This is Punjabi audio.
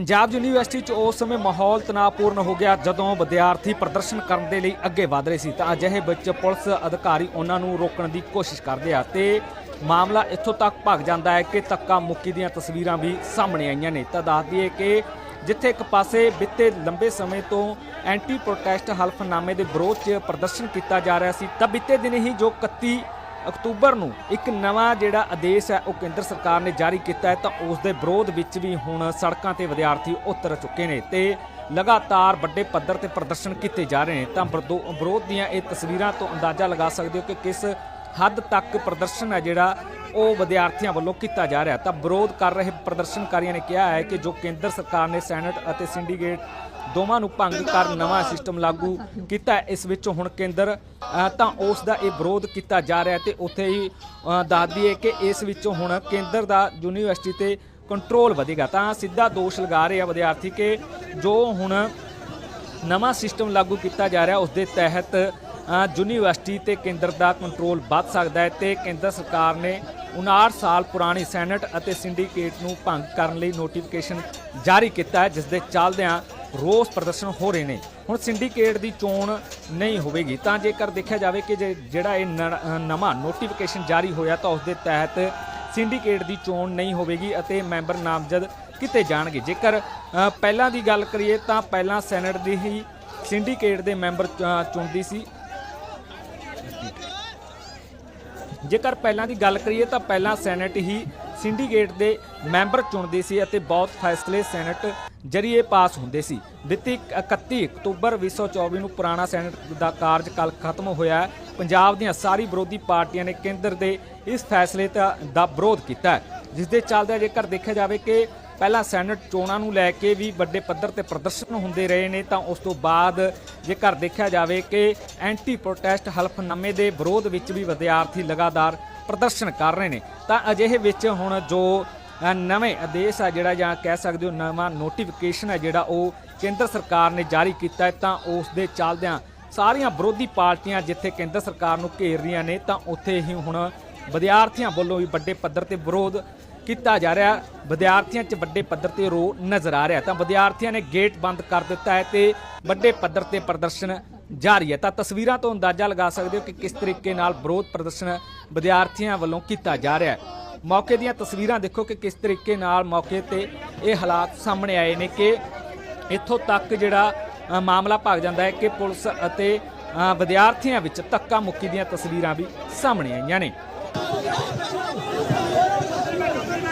ਪੰਜਾਬ ਯੂਨੀਵਰਸਿਟੀ 'ਚ ਉਸ ਸਮੇਂ ਮਾਹੌਲ ਤਣਾਅਪੂਰਨ ਹੋ ਗਿਆ ਜਦੋਂ ਵਿਦਿਆਰਥੀ ਪ੍ਰਦਰਸ਼ਨ ਕਰਨ ਦੇ ਲਈ ਅੱਗੇ ਵਧ ਰਹੇ ਸੀ ਤਾਂ ਅਜਿਹੇ ਵਿੱਚ ਪੁਲਿਸ ਅਧਿਕਾਰੀ ਉਹਨਾਂ ਨੂੰ ਰੋਕਣ ਦੀ ਕੋਸ਼ਿਸ਼ ਕਰਦੇ ਆ ਤੇ ਮਾਮਲਾ ਇੱਥੋਂ ਤੱਕ ਭੱਗ ਜਾਂਦਾ ਹੈ ਕਿ ਧੱਕਾ ਮੁੱਕੀ ਦੀਆਂ ਤਸਵੀਰਾਂ ਵੀ ਸਾਹਮਣੇ ਆਈਆਂ ਨੇ। ਤਾਂ ਦੱਸ ਦਈਏ ਕਿ ਜਿੱਥੇ ਇੱਕ ਪਾਸੇ ਬਿੱਤੇ ਲੰਬੇ ਸਮੇਂ ਤੋਂ ਐਂਟੀ ਪ੍ਰੋਟੈਸਟ ਹਲਫਨਾਮੇ ਦੇ ਵਿਰੋਧ 'ਚ ਪ੍ਰਦਰਸ਼ਨ ਕੀਤਾ ਜਾ ਰਿਹਾ ਸੀ ਤਾਂ ਬੀਤੇ ਦਿਨ ਹੀ ਜੋ 31 ਅਕਤੂਬਰ ਨੂੰ ਇੱਕ ਨਵਾਂ ਜਿਹੜਾ ਆਦੇਸ਼ ਹੈ, ਉਹ ਕੇਂਦਰ ਸਰਕਾਰ ਨੇ ਜਾਰੀ ਕੀਤਾ ਹੈ, ਤਾਂ ਉਸ ਦੇ ਵਿਰੋਧ ਵਿੱਚ ਵੀ ਹੁਣ ਸੜਕਾਂ ਤੇ ਵਿਦਿਆਰਥੀ ਉਤਰ ਚੁੱਕੇ ਨੇ ਤੇ ਲਗਾਤਾਰ ਵੱਡੇ ਪੱਧਰ ਤੇ ਪ੍ਰਦਰਸ਼ਨ ਕੀਤੇ ਜਾ ਰਹੇ ਨੇ। ਤਾਂ ਵਿਰਦੋ- ਵਿਰੋਧ ਦੀਆਂ ਇਹ ਤਸਵੀਰਾਂ ਤੋਂ ਅੰਦਾਜ਼ਾ ਲਗਾ ਸਕਦੇ ਹੋ ਕਿ ਕਿਸ ਹੱਦ ਤੱਕ ਪ੍ਰਦਰਸ਼ਨ ਹੈ ਜਿਹੜਾ ਉਹ ਵਿਦਿਆਰਥੀਆਂ ਵੱਲੋਂ ਕੀਤਾ ਜਾ ਰਿਹਾ ਤਾਂ ਵਿਰੋਧ ਕਰ ਰਹੇ ਪ੍ਰਦਰਸ਼ਨਕਾਰੀਆਂ ਨੇ ਕਿਹਾ ਹੈ ਕਿ ਜੋ ਕੇਂਦਰ ਸਰਕਾਰ ਨੇ ਸੈਨੇਟ ਅਤੇ ਸਿੰਡੀਕੇਟ ਦੋਵਾਂ ਨੂੰ ਭੰਗ ਕਰ ਨਵਾਂ ਸਿਸਟਮ ਲਾਗੂ ਕੀਤਾ ਇਸ ਵਿੱਚ ਹੁਣ ਕੇਂਦਰ ਤਾਂ ਉਸ ਦਾ ਇਹ ਵਿਰੋਧ ਕੀਤਾ ਜਾ ਰਿਹਾ ਹੈ ਤੇ ਉੱਥੇ ਹੀ ਅ, ਦੱਸ ਦਈਏ ਕਿ ਇਸ ਵਿੱਚੋਂ ਹੁਣ ਕੇਂਦਰ ਦਾ ਯੂਨੀਵਰਸਿਟੀ ਤੇ ਕੰਟਰੋਲ ਵਧੇਗਾ। ਤਾਂ ਸਿੱਧਾ ਦੋਸ਼ ਲਗਾ ਰਹੇ ਆ ਵਿਦਿਆਰਥੀ ਕਿ ਜੋ ਹੁਣ ਨਵਾਂ ਸਿਸਟਮ ਲਾਗੂ ਕੀਤਾ ਜਾ ਰਿਹਾ ਉਸ ਦੇ ਤਹਿਤ ਯੂਨੀਵਰਸਿਟੀ ਤੇ ਕੇਂਦਰ ਦਾ ਕੰਟਰੋਲ ਵੱਧ ਸਕਦਾ ਹੈ ਤੇ ਕੇਂਦਰ ਸਰਕਾਰ ਨੇ 59 ਸਾਲ ਪੁਰਾਣੀ ਸੈਨੇਟ ਅਤੇ ਸਿੰਡੀਕੇਟ ਨੂੰ ਭੰਗ ਕਰਨ ਲਈ ਨੋਟੀਫਿਕੇਸ਼ਨ ਜਾਰੀ ਕੀਤਾ ਹੈ ਜਿਸ ਦੇ ਚੱਲਦਿਆਂ ਰੋਸ ਪ੍ਰਦਰਸ਼ਨ ਹੋ ਰਹੇ ਨੇ। ਹੁਣ ਸਿੰਡੀਕੇਟ ਦੀ ਚੋਣ ਨਹੀਂ ਹੋਵੇਗੀ ਤਾਂ ਜੇਕਰ ਦੇਖਿਆ ਜਾਵੇ ਕਿ ਜੇ- ਜਿਹੜਾ ਇਹ ਨ- ਨਵਾਂ ਨੋਟੀਫਿਕੇਸ਼ਨ ਜਾਰੀ ਹੋਇਆ ਤਾਂ ਉਸ ਦੇ ਤਹਿਤ ਸਿੰਡੀਕੇਟ ਦੀ ਚੋਣ ਨਹੀਂ ਹੋਵੇਗੀ ਅਤੇ ਮੈਂਬਰ ਨਾਮਜ਼ਦ ਕੀਤੇ ਜਾਣਗੇ। ਜੇਕਰ ਪਹਿਲਾਂ ਦੀ ਗੱਲ ਕਰੀਏ ਤਾਂ ਪਹਿਲਾਂ ਸੈਨੇਟ ਦੀ ਹੀ ਸਿੰਡੀਕੇਟ ਦੇ ਮੈਂਬਰ ਅ, ਚੁਣਦੀ ਸੀ। ਜੇਕਰ ਪਹਿਲਾਂ ਦੀ ਗੱਲ ਕਰੀਏ ਤਾਂ ਪਹਿਲਾਂ ਸੈਨੇਟ ਹੀ ਸਿੰਡੀਕੇਟ ਦੇ ਮੈਂਬਰ ਚੁਣਦੇ ਸੀ ਅਤੇ ਬਹੁਤ ਫੈਸਲੇ ਸੈਨੇਟ ਜਰੀਏ ਪਾਸ ਹੁੰਦੇ ਸੀ। ਦਿੱਤੀ 31 ਅਕਤੂਬਰ 2024 ਨੂੰ ਪੁਰਾਣਾ ਸੈਨੇਟ ਦਾ ਕਾਰਜਕਾਲ ਖਤਮ ਹੋਇਆ ਪੰਜਾਬ ਦੀਆਂ ਸਾਰੀ ਵਿਰੋਧੀ ਪਾਰਟੀਆਂ ਨੇ ਕੇਂਦਰ ਦੇ ਇਸ ਫੈਸਲੇ ਦਾ ਦਾ ਵਿਰੋਧ ਕੀਤਾ ਹੈ। ਜਿਸ ਦੇ ਚੱਲਦੇ ਜੇਕਰ ਦੇਖਿਆ ਜਾਵੇ ਕਿ ਪਹਿਲਾਂ ਸੈਨੇਟ ਚੋਣਾਂ ਨੂੰ ਲੈ ਕੇ ਵੀ ਵੱਡੇ ਪੱਧਰ ਤੇ ਪ੍ਰਦਰਸ਼ਨ ਹੁੰਦੇ ਰਹੇ ਨੇ, ਤਾਂ ਉਸ ਤੋਂ ਬਾਅਦ ਜੇਕਰ ਦੇਖਿਆ ਜਾਵੇ ਕਿ ਐਂਟੀ ਪ੍ਰੋਟੈਸਟ ਹਲਫਨਾਮੇ ਦੇ ਵਿਰੋਧ ਵਿੱਚ ਵੀ ਵਿਦਿਆਰਥੀ ਲਗਾਤਾਰ ਪ੍ਰਦਰਸ਼ਨ ਕਰ ਰਹੇ ਨੇ। ਤਾਂ ਅਜਿਹੇ ਵਿੱਚ ਹੁਣ ਜੋ ਨਵੇਂ ਆਦੇਸ਼ ਆ ਜਿਹੜਾ ਜਾਂ ਕਹਿ ਸਕਦੇ ਹੋ ਨਵਾਂ ਨੋਟੀਫਿਕੇਸ਼ਨ ਹੈ ਜਿਹੜਾ ਉਹ ਕੇਂਦਰ ਸਰਕਾਰ ਨੇ ਜਾਰੀ ਕੀਤਾ ਹੈ, ਤਾਂ ਉਸ ਦੇ ਚੱਲਦਿਆਂ ਸਾਰੀਆਂ ਵਿਰੋਧੀ ਪਾਰਟੀਆਂ ਜਿੱਥੇ ਕੇਂਦਰ ਸਰਕਾਰ ਨੂੰ ਘੇਰ ਰਹੀਆਂ ਨੇ, ਤਾਂ ਉੱਥੇ ਹੀ ਹੁਣ ਵਿਦਿਆਰਥੀਆਂ ਵੱਲੋਂ ਵੀ ਵੱਡੇ ਪੱਧਰ ਤੇ ਵਿਰੋਧ ਕੀਤਾ ਜਾ ਰਿਹਾ। ਵਿਦਿਆਰਥੀਆਂ 'ਚ ਵੱਡੇ ਪੱਧਰ ਤੇ ਰੋ ਨਜ਼ਰ ਆ ਰਿਹਾ। ਤਾਂ ਵਿਦਿਆਰਥੀਆਂ ਨੇ ਗੇਟ ਬੰਦ ਕਰ ਦਿੱਤਾ ਹੈ ਤੇ ਵੱਡੇ ਪੱਧਰ ਤੇ ਪ੍ਰਦਰਸ਼ਨ ਜਾਰੀ ਹੈ। ਤਾਂ ਤਸਵੀਰਾਂ ਤੋਂ ਅੰਦਾਜ਼ਾ ਲਗਾ ਸਕਦੇ ਹੋ ਕਿ ਕਿਸ ਤਰੀਕੇ ਨਾਲ ਵਿਰੋਧ ਪ੍ਰਦਰਸ਼ਨ ਵਿਦਿਆਰਥੀਆਂ ਵੱਲੋਂ ਕੀਤਾ ਜਾ ਰਿਹਾ ਹੈ। ਮੌਕੇ ਦੀਆਂ ਤਸਵੀਰਾਂ ਦੇਖੋ ਕਿ ਕਿਸ ਤਰੀਕੇ ਨਾਲ ਮੌਕੇ ਤੇ ਇਹ ਹਾਲਾਤ ਸਾਹਮਣੇ ਆਏ ਨੇ ਕਿ ਇੱਥੋਂ ਤੱਕ ਜਿਹੜਾ ਮਾਮਲਾ ਭਗ ਜਾਂਦਾ ਹੈ ਕਿ ਪੁਲਿਸ ਅਤੇ ਵਿਦਿਆਰਥੀਆਂ ਵਿੱਚ ਧੱਕਾ ਮੁੱਕੀ ਦੀਆਂ ਤਸਵੀਰਾਂ ਵੀ ਸਾਹਮਣੇ ਆਈਆਂ ਨੇ।